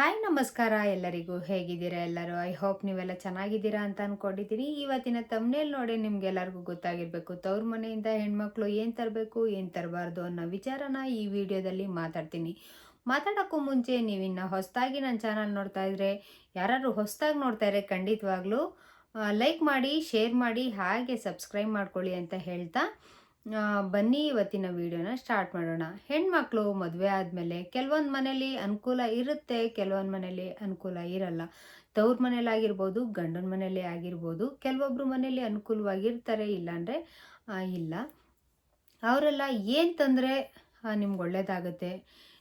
Hi ನಮಸ್ಕಾರ ಎಲ್ಲರಿಗೂ. ಹೇಗಿದ್ದೀರಾ ಎಲ್ಲರೂ? ಐ ಹೋಪ್ ನೀವೆಲ್ಲ ಚೆನ್ನಾಗಿದ್ದೀರಾ ಅಂತ ಅಂದ್ಕೊಂಡಿದ್ದೀರಿ ಇವತ್ತಿನ ತಮ್ಮನೇಲಿ ನೋಡಿ ನಿಮಗೆಲ್ಲರಿಗೂ ಗೊತ್ತಾಗಿರಬೇಕು. ತವ್ರ ಮನೆಯಿಂದ ಹೆಣ್ಮಕ್ಳು ಏನು ತರಬೇಕು, ಏನು ತರಬಾರ್ದು ಅನ್ನೋ ವಿಚಾರನ ಈ ವಿಡಿಯೋದಲ್ಲಿ ಮಾತಾಡ್ತೀನಿ. ಮಾತಾಡೋಕ್ಕೂ ಮುಂಚೆ ನೀವಿನ್ನು ಹೊಸದಾಗಿ ನನ್ನ ಚಾನಲ್ ನೋಡ್ತಾ ಇದ್ರೆ, ಯಾರಾದ್ರೂ ಹೊಸದಾಗಿ ನೋಡ್ತಾ ಇದ್ರೆ ಖಂಡಿತವಾಗ್ಲೂ ಲೈಕ್ ಮಾಡಿ ಶೇರ್ ಮಾಡಿ, ಹಾಗೆ ಸಬ್ಸ್ಕ್ರೈಬ್ ಮಾಡ್ಕೊಳ್ಳಿ ಅಂತ ಹೇಳ್ತಾ ಬನ್ನಿ ಇವತ್ತಿನ ವಿಡಿಯೋನ ಸ್ಟಾರ್ಟ್ ಮಾಡೋಣ. ಹೆಣ್ಮಕ್ಳು ಮದುವೆ ಆದಮೇಲೆ ಕೆಲವೊಂದು ಮನೇಲಿ ಅನುಕೂಲ ಇರುತ್ತೆ, ಕೆಲವೊಂದು ಮನೇಲಿ ಅನುಕೂಲ ಇರಲ್ಲ. ತವ್ರ ಮನೇಲಿ ಆಗಿರ್ಬೋದು, ಗಂಡನ ಮನೇಲಿ ಆಗಿರ್ಬೋದು, ಕೆಲವೊಬ್ರು ಮನೇಲಿ ಅನುಕೂಲವಾಗಿರ್ತಾರೆ, ಇಲ್ಲಾಂದರೆ ಇಲ್ಲ. ಅವರೆಲ್ಲ ಏನು ತಂದರೆ ನಿಮ್ಗೆ ಒಳ್ಳೇದಾಗುತ್ತೆ.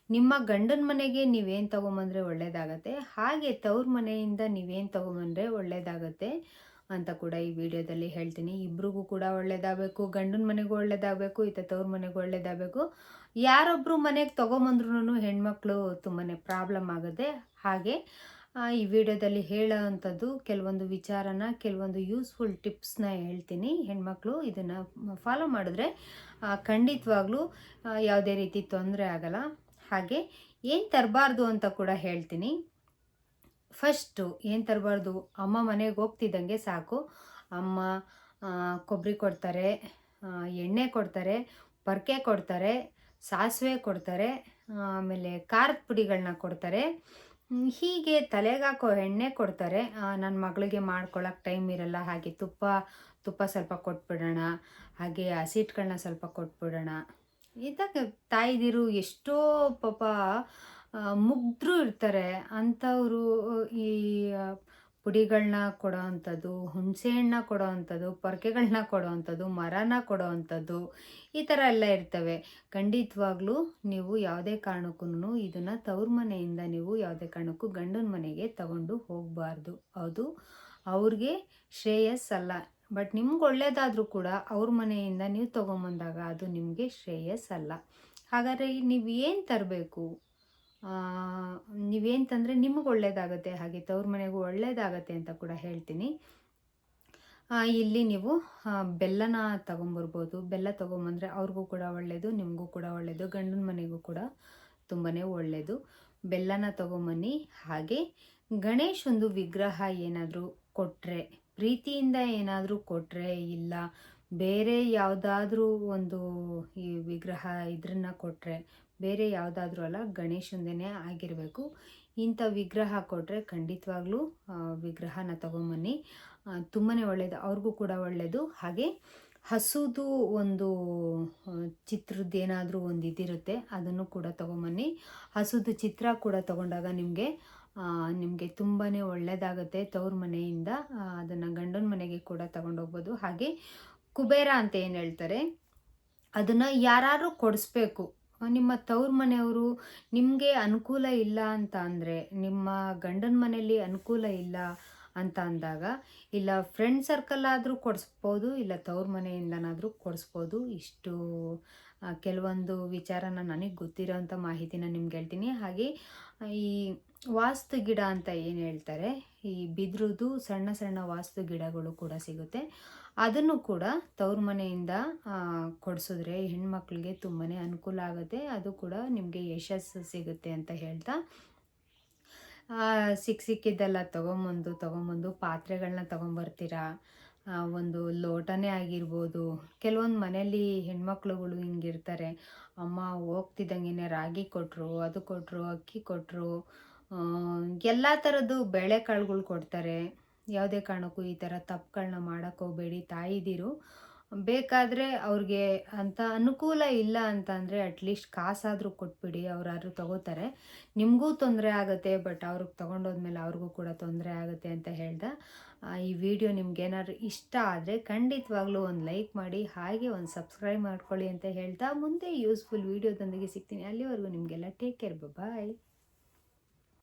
ನಿಮ್ಮ ಗಂಡನ ಮನೆಗೆ ನೀವೇನು ತೊಗೊಂಬಂದರೆ ಒಳ್ಳೇದಾಗತ್ತೆ. ಹಾಗೆ ತವ್ರ ಮನೆಯಿಂದ ನೀವೇನು ತೊಗೊಂಬಂದರೆ ಒಳ್ಳೇದಾಗತ್ತೆ. ಅಂತ ಕೂಡ ಈ ವಿಡಿಯೋದಲ್ಲಿ ಹೇಳ್ತೀನಿ. ಇಬ್ರಿಗೂ ಕೂಡ ಒಳ್ಳೇದಾಗಬೇಕು, ಗಂಡನ ಮನೆಗೂ ಒಳ್ಳೇದಾಗಬೇಕು, ಈತ ತವ್ರ ಮನೆಗೂ ಒಳ್ಳೇದಾಗಬೇಕು. ಯಾರೊಬ್ಬರು ಮನೆಗೆ ತೊಗೊಂಬಂದ್ರೂ ಹೆಣ್ಮಕ್ಳು ತುಂಬಾ ಪ್ರಾಬ್ಲಮ್ ಆಗುತ್ತೆ ಹಾಗೆ ಈ ವಿಡಿಯೋದಲ್ಲಿ ಹೇಳೋ ಅಂಥದ್ದು ಕೆಲವೊಂದು ವಿಚಾರನ, ಕೆಲವೊಂದು ಯೂಸ್ಫುಲ್ ಟಿಪ್ಸ್ನ ಹೇಳ್ತೀನಿ. ಹೆಣ್ಮಕ್ಳು ಇದನ್ನು ಫಾಲೋ ಮಾಡಿದ್ರೆ ಖಂಡಿತವಾಗ್ಲೂ ಯಾವುದೇ ರೀತಿ ತೊಂದರೆ ಆಗಲ್ಲ. ಹಾಗೆ ಏನು ತರಬಾರ್ದು ಅಂತ ಕೂಡ ಹೇಳ್ತೀನಿ. ಫಸ್ಟು ಏನು ತರಬಾರ್ದು? ಅಮ್ಮ ಮನೆಗೆ ಹೋಗ್ತಿದ್ದಂಗೆ ಸಾಕು. ಅಮ್ಮ ಕೊಬ್ಬರಿ ಕೊಡ್ತಾರೆ ಎಣ್ಣೆ ಕೊಡ್ತಾರೆ ಪರ್ಕೆ ಕೊಡ್ತಾರೆ, ಸಾಸಿವೆ ಕೊಡ್ತಾರೆ, ಆಮೇಲೆ ಖಾರದ ಪುಡಿಗಳನ್ನ ಕೊಡ್ತಾರೆ. ಹೀಗೆ ತಲೆಗೆ ಹಾಕೋ ಎಣ್ಣೆ ಕೊಡ್ತಾರೆ. ನನ್ನ ಮಗಳಿಗೆ ಮಾಡ್ಕೊಳ್ಳೋಕೆ ಟೈಮ್ ಇರಲ್ಲ. ಹಾಗೆ ತುಪ್ಪ ತುಪ್ಪ ಸ್ವಲ್ಪ ಕೊಟ್ಬಿಡೋಣ. ಹಾಗೆ ಹಸಿಟ್ಗಳನ್ನ ಸ್ವಲ್ಪ ಕೊಟ್ಬಿಡೋಣ. ಇದಾಗ ತಾಯಿದಿರು ಎಷ್ಟೋ ಪಾಪ ಮುಗ್ಧರು ಇರ್ತಾರೆ. ಅಂಥವರು ಈ ಪುಡಿಗಳನ್ನ ಕೊಡೋ ಅಂಥದ್ದು ಹುಣಸೆಹಣ್ಣ ಕೊಡೋ ಅಂಥದ್ದು ಪೊರಕೆಗಳನ್ನ ಕೊಡೋ ಅಂಥದ್ದು, ಮರನ ಕೊಡೋ ಅಂಥದ್ದು, ಈ ಥರ ಎಲ್ಲ ಇರ್ತವೆ. ಖಂಡಿತವಾಗ್ಲೂ ನೀವು ಯಾವುದೇ ಕಾರಣಕ್ಕೂ ಇದನ್ನು ತವ್ರ ಮನೆಯಿಂದ ನೀವು ಯಾವುದೇ ಕಾರಣಕ್ಕೂ ಗಂಡನ ಮನೆಗೆ ತಗೊಂಡು ಹೋಗಬಾರ್ದು. ಅದು ಅವ್ರಿಗೆ ಶ್ರೇಯಸ್ ಅಲ್ಲ ಬಟ್ ನಿಮ್ಗೆ ಒಳ್ಳೇದಾದರೂ ಕೂಡ ಅವ್ರ ಮನೆಯಿಂದ ನೀವು ತೊಗೊಂಬಂದಾಗ ಅದು ನಿಮಗೆ ಶ್ರೇಯಸ್ ಅಲ್ಲ ಹಾಗಾದರೆ ನೀವು ಏನು ತರಬೇಕು? ನೀವೇನು ತಂದರೆ ನಿಮಗೆ ಒಳ್ಳೇದಾಗತ್ತೆ ಹಾಗೆ ತವ್ರ ಮನೆಗೂ ಒಳ್ಳೇದಾಗತ್ತೆ ಅಂತ ಕೂಡ ಹೇಳ್ತೀನಿ. ಇಲ್ಲಿ ನೀವು ಬೆಲ್ಲನ ತಗೊಂಬರ್ಬೋದು. ಬೆಲ್ಲ ತೊಗೊಂಬಂದರೆ ಅವ್ರಿಗೂ ಕೂಡ ಒಳ್ಳೆಯದು ನಿಮಗೂ ಕೂಡ ಒಳ್ಳೆಯದು ಗಂಡನ ಮನೆಗೂ ಕೂಡ ತುಂಬಾ ಒಳ್ಳೆಯದು ಬೆಲ್ಲನ ತಗೊಂಬನ್ನಿ. ಹಾಗೆ ಗಣೇಶ್ ಒಂದು ವಿಗ್ರಹ ಏನಾದರೂ ಕೊಟ್ಟರೆ ಪ್ರೀತಿಯಿಂದ ಏನಾದರೂ ಕೊಟ್ಟರೆ ಇಲ್ಲ ಬೇರೆ ಯಾವುದಾದ್ರೂ ಒಂದು ಈ ವಿಗ್ರಹ ಇದ್ರನ್ನ ಕೊಟ್ಟರೆ ಬೇರೆ ಯಾವುದಾದ್ರೂ ಅಲ್ಲ ಗಣೇಶಂದೇ ಆಗಿರಬೇಕು. ಇಂಥ ವಿಗ್ರಹ ಕೊಟ್ಟರೆ ಖಂಡಿತವಾಗ್ಲೂ ವಿಗ್ರಹನ ತಗೊಂಬನ್ನಿ. ತುಂಬಾ ಒಳ್ಳೆಯದು ಅವ್ರಿಗೂ ಕೂಡ ಒಳ್ಳೆಯದು ಹಾಗೆ ಹಸುದು ಒಂದು ಚಿತ್ರದ್ದೇನಾದರೂ ಒಂದು ಇದಿರುತ್ತೆ, ಅದನ್ನು ಕೂಡ ತೊಗೊಂಬನ್ನಿ. ಹಸುದು ಚಿತ್ರ ಕೂಡ ತಗೊಂಡಾಗ ನಿಮಗೆ ನಿಮಗೆ ತುಂಬಾ ಒಳ್ಳೆಯದಾಗುತ್ತೆ ತವ್ರ ಮನೆಯಿಂದ. ಅದನ್ನು ಗಂಡನ ಮನೆಗೆ ಕೂಡ ತಗೊಂಡೋಗ್ಬೋದು. ಹಾಗೆ ಕುಬೇರ ಅಂತ ಏನು ಹೇಳ್ತಾರೆ? ಅದನ್ನು ಯಾರು ಕೊಡಿಸ್ಬೇಕು. ನಿಮ್ಮ ತವ್ರ ಮನೆಯವರು ನಿಮಗೆ ಅನುಕೂಲ ಇಲ್ಲ ಅಂತ ಅಂದರೆ, ನಿಮ್ಮ ಗಂಡನ ಮನೆಯಲ್ಲಿ ಅನುಕೂಲ ಇಲ್ಲ ಅಂತ ಅಂದಾಗ, ಇಲ್ಲ ಫ್ರೆಂಡ್ ಸರ್ಕಲ್ ಆದರೂ ಕೊಡಿಸ್ಬೋದು, ಇಲ್ಲ ತವ್ರ ಮನೆಯಿಂದನಾದರೂ ಕೊಡಿಸ್ಬೋದು. ಇಷ್ಟು ಕೆಲವೊಂದು ವಿಚಾರನ ನನಗೆ ಗೊತ್ತಿರೋವಂಥ ಮಾಹಿತಿನ ನಿಮ್ಗೆ ಹೇಳ್ತೀನಿ. ಹಾಗೆ, ಈ ವಾಸ್ತು ಗಿಡ ಅಂತ ಏನು ಹೇಳ್ತಾರೆ, ಈ ಬಿದ್ರದ್ದು ಸಣ್ಣ ಸಣ್ಣ ವಾಸ್ತು ಗಿಡಗಳು ಕೂಡ ಸಿಗುತ್ತೆ. ಅದನ್ನು ಕೂಡ ತವ್ರ ಮನೆಯಿಂದ ಕೊಡಿಸಿದ್ರೆ ಹೆಣ್ಮಕ್ಳಿಗೆ ತುಂಬಾ ಅನುಕೂಲ ಆಗುತ್ತೆ. ಅದು ಕೂಡ ನಿಮಗೆ ಯಶಸ್ಸು ಸಿಗುತ್ತೆ ಅಂತ ಹೇಳ್ತಾ ಸಿಕ್ಕ ಸಿಕ್ಕಿದ್ದೆಲ್ಲ ತೊಗೊಂಬಂದು ತೊಗೊಂಬಂದು ಪಾತ್ರೆಗಳನ್ನ ತೊಗೊಂಬರ್ತೀರಾ? ಒಂದು ಲೋಟನೇ ಆಗಿರ್ಬೋದು. ಕೆಲವೊಂದು ಮನೇಲಿ ಹೆಣ್ಮಕ್ಳುಗಳು ಹಿಂಗಿರ್ತಾರೆ. ಅಮ್ಮ ಹೋಗ್ತಿದ್ದಂಗೆ ರಾಗಿ ಕೊಟ್ಟರು ಅದು ಕೊಟ್ಟರು ಅಕ್ಕಿ ಕೊಟ್ಟರು ಎಲ್ಲ ಥರದ್ದು ಬೇಳೆಕಾಳುಗಳು ಕೊಡ್ತಾರೆ. ಯಾವುದೇ ಕಾರಣಕ್ಕೂ ಈ ಥರ ತಪ್ಪುಗಳನ್ನ ಮಾಡೋಕ್ಕೋಗ್ಬೇಡಿ ತಾಯಿದಿರು. ಬೇಕಾದರೆ ಅವ್ರಿಗೆ ಅಂತ ಅನುಕೂಲ ಇಲ್ಲ ಅಂತಂದರೆ ಅಟ್ಲೀಸ್ಟ್ ಕಾಸಾದರೂ ಕೊಟ್ಬಿಡಿ, ಅವ್ರಾದ್ರು ತಗೋತಾರೆ. ನಿಮಗೂ ತೊಂದರೆ ಆಗುತ್ತೆ ಬಟ್ ಅವ್ರಿಗೆ ತೊಗೊಂಡೋದ್ಮೇಲೆ ಅವ್ರಿಗೂ ಕೂಡ ತೊಂದರೆ ಆಗುತ್ತೆ ಅಂತ ಹೇಳ್ದ. ಈ ವಿಡಿಯೋ ನಿಮ್ಗೇನಾದ್ರು ಇಷ್ಟ ಆದರೆ ಖಂಡಿತವಾಗ್ಲೂ ಒಂದು ಲೈಕ್ ಮಾಡಿ, ಹಾಗೆ ಒಂದು ಸಬ್ಸ್ಕ್ರೈಬ್ ಮಾಡ್ಕೊಳ್ಳಿ ಅಂತ ಹೇಳ್ತಾ ಮುಂದೆ ಯೂಸ್ಫುಲ್ ವಿಡಿಯೋದೊಂದಿಗೆ ಸಿಗ್ತೀನಿ. ಅಲ್ಲಿವರೆಗೂ ನಿಮಗೆಲ್ಲ ಟೇಕ್ ಕೇರ್ ಬಾಯ್